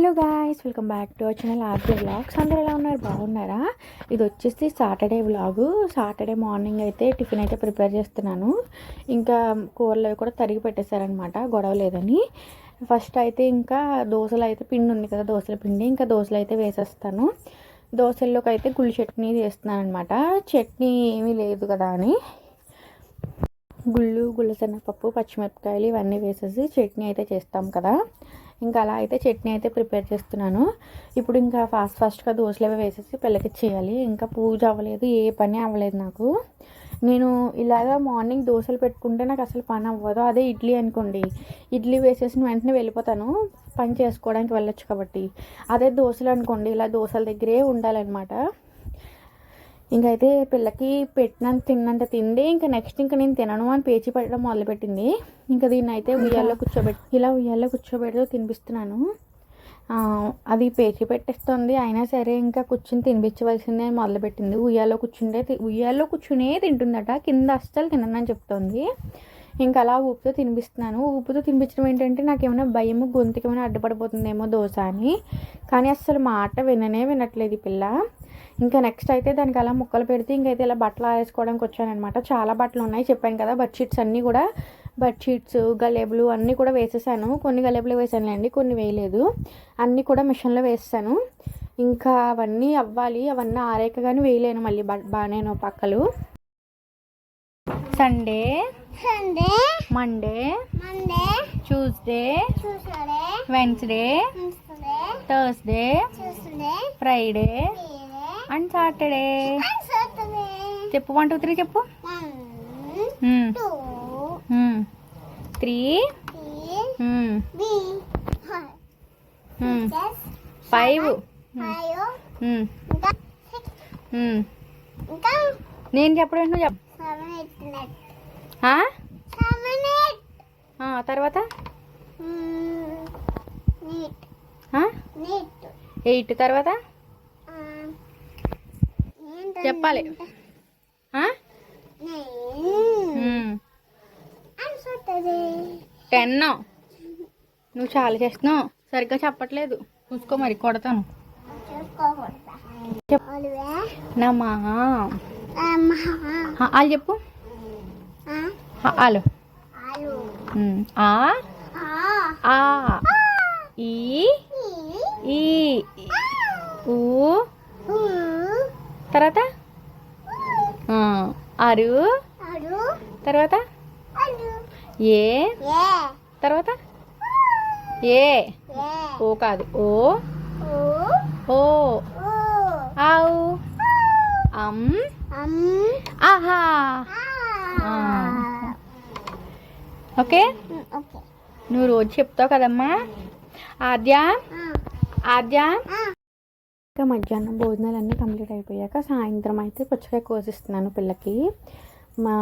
Hello guys welcome back to our channel RJ vlogs అందరూ ఎలా ఉన్నారు? బాగున్నారా? ఇది వచ్చేసి సాటర్డే వ్లాగు సాటర్డే మార్నింగ్ అయితే టిఫిన్ అయితే ప్రిపేర్ చేస్తున్నాను. ఇంకా కూరలు అవి కూడా తరిగి పెట్టేశారనమాట గొడవ లేదని. ఫస్ట్ అయితే ఇంకా దోశలు అయితే పిండి ఉంది కదా దోశల పిండి. ఇంకా దోశలు అయితే వేసేస్తాను. దోశల్లోకి అయితే గుళ్ళు చట్నీ చేస్తున్నాను అనమాట చట్నీ ఏమీ లేదు కదా అని. గుళ్ళు గుళ్ళ శనగపప్పు పచ్చిమిరపకాయలు ఇవన్నీ వేసేసి చట్నీ అయితే చేస్తాం కదా. ఇంకా అలా అయితే చట్నీ అయితే ప్రిపేర్ చేస్తున్నాను. ఇప్పుడు ఇంకా ఫాస్ట్ ఫాస్ట్గా దోశలు అవి వేసేసి పిల్లకి చేయాలి ఇంకా పూజ అవ్వలేదు ఏ పని అవ్వలేదు నాకు. నేను ఇలాగా మార్నింగ్ దోశలు పెట్టుకుంటే నాకు అసలు పని అవ్వదు. అదే ఇడ్లీ అనుకోండి. ఇడ్లీ వేసేసిన వెంటనే వెళ్ళిపోతాను. పని చేసుకోవడానికి వెళ్ళొచ్చు కాబట్టి. అదే దోశలు అనుకోండి ఇలా దోశల దగ్గరే ఉండాలన్నమాట. ఇంకైతే పిల్లకి పెట్టినంత తిన్నంత తింది ఇంకా నెక్స్ట్ ఇంకా నేను తినను అని పేచి పెట్టడం మొదలుపెట్టింది. ఇంకా దీన్ని అయితే ఉయ్యాల్లో కూర్చోబెట్టి ఇలా ఉయ్యాల్లో కూర్చోబెడుతూ తినిపిస్తున్నాను. అది పేచి పెట్టేస్తుంది. అయినా సరే ఇంకా కూర్చుని తినిపించవలసిందే అని మొదలుపెట్టింది. ఉయ్యాల్లో కూర్చుంటే ఉయ్యాల్లో కూర్చునే తింటుందట. కింద అస్సలు తిననని చెప్తోంది. ఇంకా అలా ఊపుతూ తినిపిస్తున్నాను. ఊపుతూ తినిపించడం ఏంటంటే నాకు ఏమైనా భయము గొంతుకి ఏమైనా అడ్డుపడిపోతుందేమో దోశ అని. కానీ అస్సలు మాట విననే వినట్లేదు పిల్ల. ఇంకా నెక్స్ట్ అయితే దానికి అలా ముక్కలు పెడితే ఇంకైతే ఇలా బట్టలు ఆరేసుకోవడానికి వచ్చానమాట చాలా బట్టలు ఉన్నాయి చెప్పాను కదా బెడ్షీట్స్ అన్నీ కూడా. బెడ్షీట్స్ గలేబులు అన్నీ కూడా వేసేసాను. కొన్ని గలేబులు వేసానులేండి కొన్ని వేయలేదు. అన్నీ కూడా మిషన్లో వేసాను ఇంకా అవన్నీ అవ్వాలి అవన్నీ ఆరేక కానీ వేయలేను మళ్ళీ బ బాగానేను పక్కలు. Sunday Sunday Monday Monday Tuesday Tuesday Wednesday Thursday Friday తీరే అండ్ సాటర్డే సాటర్డే చెప్పు. వన్ టూ త్రీ చెప్పు. Three five six hmm. ఇంకా నేను చెప్పడం ఏంటో చెప్పు. తర్వాత? ఎయిట్ తర్వాత? చెప్పాలి. సాటర్డే టెన్ నువ్వు చాలా చేస్తున్నావు. సరిగ్గా చెప్పట్లేదు. చూసుకో మరి కొడతాను. వాళ్ళు చెప్పు. వాళ్ళు ఆలు. ఆ? ఆ. ఈ. ఈ. ఊ. తర్వాత? అరు తర్వాత? ఏ? తర్వాత? ఏ. ఓ కాదు. ఓ. ఓ. ఆవు. అమ్. ఆహా. ఓకే? నువ్వు రోజు చెప్తావు కదమ్మా. ఆద్య? ఆద్య? ఇంకా మధ్యాహ్నం భోజనాలు అన్నీ కంప్లీట్ అయిపోయాక సాయంత్రం అయితే పుచ్చకాయ కోసిస్తున్నాను పిల్లకి. మా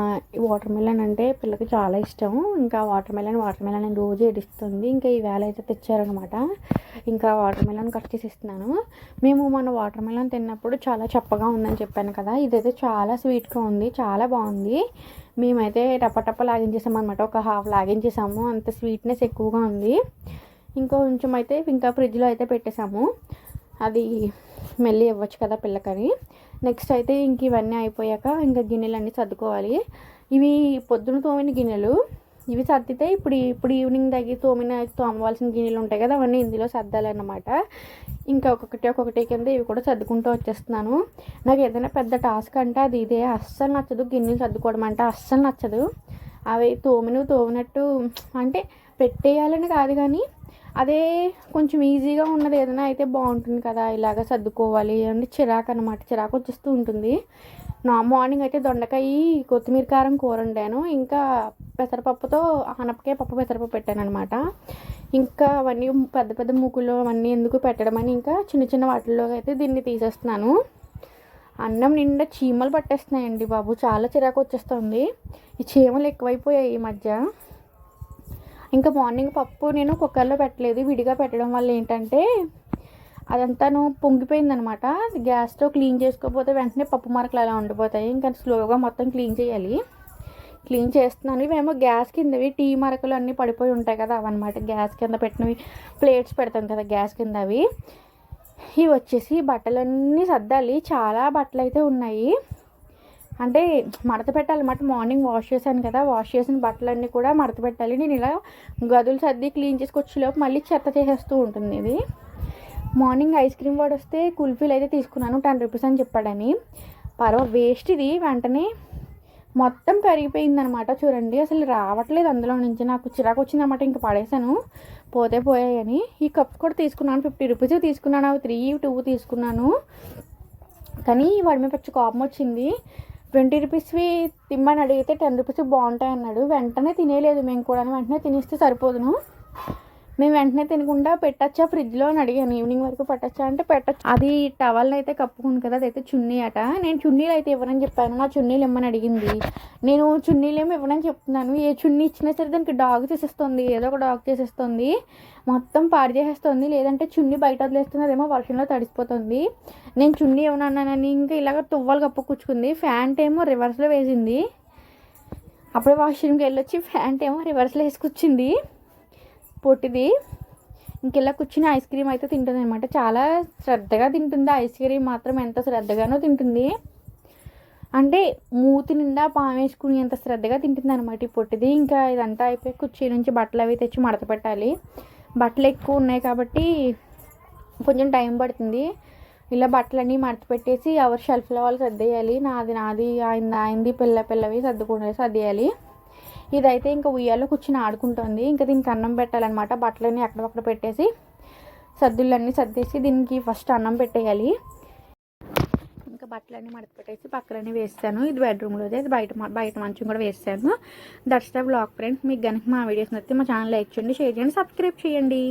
వాటర్ మెలన్ అంటే పిల్లకి చాలా ఇష్టం. ఇంకా వాటర్ మెలన్ వాటర్ మెలన్ అని రోజు ఏడిస్తుంది. ఇంకా ఈ వేళ అయితే తెచ్చారనమాట. ఇంకా వాటర్ మెలన్ కట్ చేసి ఇస్తున్నాను మేము మన వాటర్ మెలన్ తిన్నప్పుడు చాలా చప్పగా ఉందని చెప్పాను కదా. ఇదైతే చాలా స్వీట్గా ఉంది చాలా బాగుంది. మేమైతే టపటప్ప లాగించేసాం అనమాట ఒక హాఫ్ లాగించేసాము. అంత స్వీట్నెస్ ఎక్కువగా ఉంది. ఇంకో కొంచెం అయితే ఇంకా ఫ్రిడ్జ్లో అయితే పెట్టేసాము. అది మెల్లి ఇవ్వచ్చు కదా పిల్లకని. నెక్స్ట్ అయితే ఇంక ఇవన్నీ అయిపోయాక ఇంకా గిన్నెలన్నీ సర్దుకోవాలి. ఇవి పొద్దున తోమిన గిన్నెలు. ఇవి సర్దితే ఇప్పుడు ఇప్పుడు ఈవినింగ్ దగ్గర తోమిన తోమవలసిన గిన్నెలు ఉంటాయి కదా అవన్నీ ఇందులో సర్దాలన్నమాట. ఇంకా ఒక్కొక్కటి ఒక్కొక్కటి కింద ఇవి కూడా సర్దుకుంటూ వచ్చేస్తున్నాను. నాకు ఏదైనా పెద్ద టాస్క్ అంటే అది ఇదే. అస్సలు నచ్చదు గిన్నెలు సర్దుకోవడం అంటే అస్సలు నచ్చదు. అవి తోమినవి తోమినట్టు అంటే పెట్టేయాలని కాదు కానీ అదే కొంచెం ఈజీగా ఉన్నది ఏదైనా అయితే బాగుంటుంది కదా ఇలాగ సర్దుకోవాలి అంటే చిరాకు అనమాట చిరాకు వచ్చేస్తూ ఉంటుంది. నా మార్నింగ్ అయితే దొండకాయ కొత్తిమీర కారం కూర వండాను ఇంకా పెసరపప్పుతో ఆనపకాయ పప్పు పెసరపప్పు పెట్టాను అనమాట ఇంకా అవన్నీ పెద్ద పెద్ద ముక్కులు అవన్నీ ఎందుకు పెట్టడం అని ఇంకా చిన్న చిన్న వాటిల్లో అయితే దీన్ని తీసేస్తున్నాను. అన్నం నిండా చీమలు పట్టేస్తున్నాయండి బాబు. చాలా చిరాకు వచ్చేస్తుంది. ఈ చీమలు ఎక్కువైపోయాయి ఈ మధ్య. ఇంకా మార్నింగ్ పప్పు నేను కుక్కర్లో పెట్టలేదు. విడిగా పెట్టడం వల్ల ఏంటంటే అదంతాను పొంగిపోయిందనమాట. గ్యాస్తో క్లీన్ చేసుకోకపోతే వెంటనే పప్పు మరకలు అలా ఉండిపోతాయి. ఇంకా స్లోగా మొత్తం క్లీన్ చేయాలి. క్లీన్ చేస్తున్నాను. ఇవేమో గ్యాస్ కిందవి టీ మరకలు అన్నీ పడిపోయి ఉంటాయి కదా అవన్నమాట. గ్యాస్ కింద పెట్టినవి ప్లేట్స్ పెడతాం కదా గ్యాస్ కింద అవి ఇవి వచ్చేసి బట్టలన్నీ సర్దాలి. చాలా బట్టలు అయితే ఉన్నాయి. అంటే మడత పెట్టాలన్నమాట మార్నింగ్ వాష్ చేశాను కదా వాష్ చేసిన బట్టలన్నీ కూడా మడత పెట్టాలి. నేను ఇలా గదులు సర్ది క్లీన్ చేసుకొచ్చేలోపు మళ్ళీ చెత్త చేసేస్తూ ఉంటుంది ఇది. మార్నింగ్ ఐస్ క్రీమ్ వాడు వస్తే కుల్ఫీలు అయితే తీసుకున్నాను టెన్ రూపీస్ అని చెప్పాడని. పర్వ వేస్ట్ ఇది. వెంటనే మొత్తం కరిగిపోయిందనమాట చూడండి. అసలు రావట్లేదు అందులో నుంచి. నాకు చిరాకు వచ్చిందన్నమాట ఇంక పడేశాను. పోతే పోయాయని. ఈ కప్ కూడా తీసుకున్నాను ఫిఫ్టీ రూపీస్ తీసుకున్నాను. అవి త్రీ టూ తీసుకున్నాను. కానీ వాడి మీద పచ్చి కోపం వచ్చింది. ట్వంటీ రూపీస్వి తిమ్మని అడిగితే టెన్ రూపీస్ బాగుంటాయి అన్నాడు వెంటనే తినేయలేదు మేము కూడా. వెంటనే తినేస్తే సరిపోదును. మేము వెంటనే తినకుండా పెట్టచ్చా ఫ్రిడ్జ్లో అని అడిగాను. ఈవినింగ్ వరకు పెట్టచ్చా అంటే పెట్టచ్చు. అది టవల్ని అయితే కప్పుకుంది కదా అదైతే చున్నీ అట నేను చున్నీలు అయితే ఇవ్వనని చెప్పాను. నా చున్నీలు ఇమ్మని అడిగింది. నేను చున్నీలు ఏమి ఇవ్వనని చెప్తున్నాను. ఏ చున్నీ ఇచ్చినా సరే దానికి డాగ్ చేసేస్తుంది. ఏదో ఒక డాగ్ చేసేస్తుంది. మొత్తం పాడు చేసేస్తుంది. లేదంటే చున్నీ బయట వదిలేస్తుంది అదేమో వర్షంలో తడిసిపోతుంది. నేను చున్నీ ఇవ్వనన్నానని ఇంకా ఇలాగ తువ్వాలు కప్పుకూర్చుకుంది ఫ్యాంట్ ఏమో రివర్స్లో వేసింది. అప్పుడే వాష్రూమ్కి వెళ్ళొచ్చి ఫ్యాంట్ ఏమో రివర్స్లో వేసుకొచ్చింది. పొట్టిది. ఇంకెలా కూర్చుని ఐస్ క్రీమ్ అయితే తింటుంది అనమాట చాలా శ్రద్ధగా తింటుంది ఐస్ క్రీమ్ మాత్రం. ఎంత శ్రద్ధగానో తింటుంది. అంటే మూతి నిండా పామేసుకుని ఎంత శ్రద్ధగా తింటుంది అనమాట ఈ పొట్టిది. ఇంకా ఇదంతా అయిపోయి కుర్చీ నుంచి బట్టలు అవి తెచ్చి మడత పెట్టాలి. బట్టలు ఎక్కువ ఉన్నాయి కాబట్టి కొంచెం టైం పడుతుంది. ఇలా బట్టలన్నీ మడత పెట్టేసి ఎవరి షెల్ఫ్లో వాళ్ళు సర్దేయాలి. నాది నాది ఆయన ఆయనది పిల్ల పిల్లవి సర్దుకుండా సర్దేయాలి. ఇదైతే ఇంకా ఉయ్యాలో కూర్చుని ఆడుకుంటుంది. ఇంకా దీనికి అన్నం పెట్టాలన్నమాట. బట్టలన్నీ అక్కడక్కడ పెట్టేసి సర్దులన్నీ సర్దేసి దీనికి ఫస్ట్ అన్నం పెట్టేయాలి. ఇంకా బట్టలన్నీ మడత పెట్టేసి పక్కలన్నీ వేస్తాను. ఇది బెడ్రూమ్లోది అది బయట బయట మంచం కూడా వేస్తాను. That's the blog friends. మీకు కనుక మా వీడియోస్ నచ్చితే మా ఛానల్ లైక్ చేయండి షేర్ చేయండి సబ్స్క్రైబ్ చేయండి.